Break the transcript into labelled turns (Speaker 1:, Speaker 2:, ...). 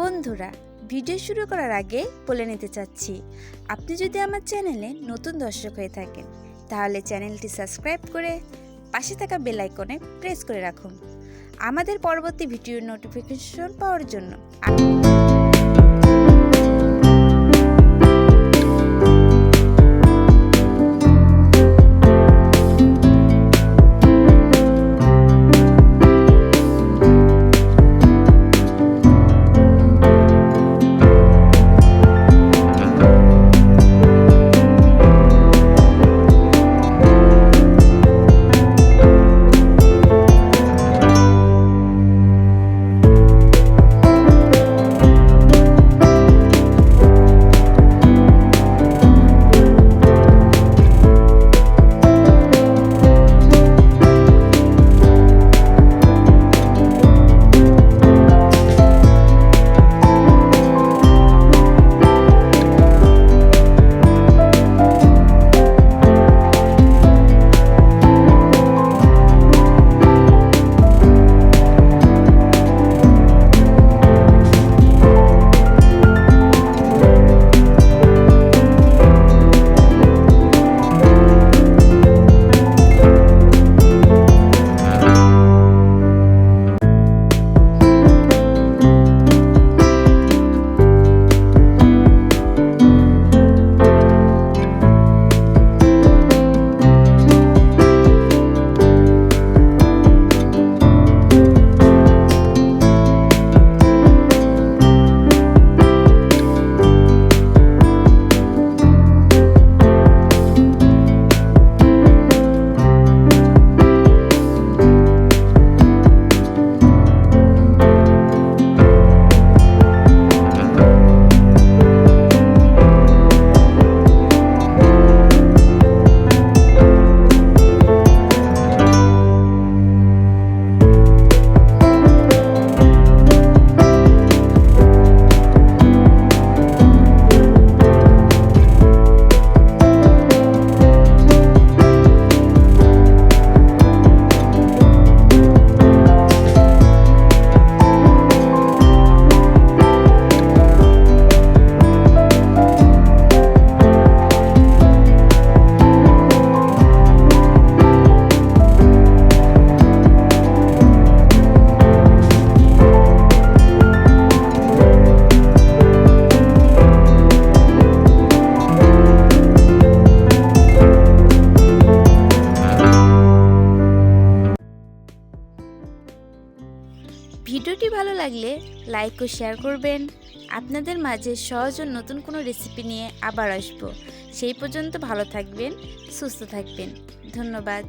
Speaker 1: বন্ধুরা, ভিডিও শুরু করার আগে বলে নিতে চাচ্ছি, আপনি যদি আমার চ্যানেলে নতুন দর্শক হয়ে থাকেন, তাহলে চ্যানেলটি সাবস্ক্রাইব করে পাশে থাকা বেল আইকনে প্রেস করে রাখুন। আমাদের পরবর্তী ভিডিওর নোটিফিকেশন পাওয়ার জন্য ভিডিওটি ভালো লাগলে লাইক ও শেয়ার করবেন। আপনাদের মাঝে সহজ ও নতুন কোনো রেসিপি নিয়ে আবার আসব। সেই পর্যন্ত ভালো থাকবেন, সুস্থ থাকবেন। ধন্যবাদ।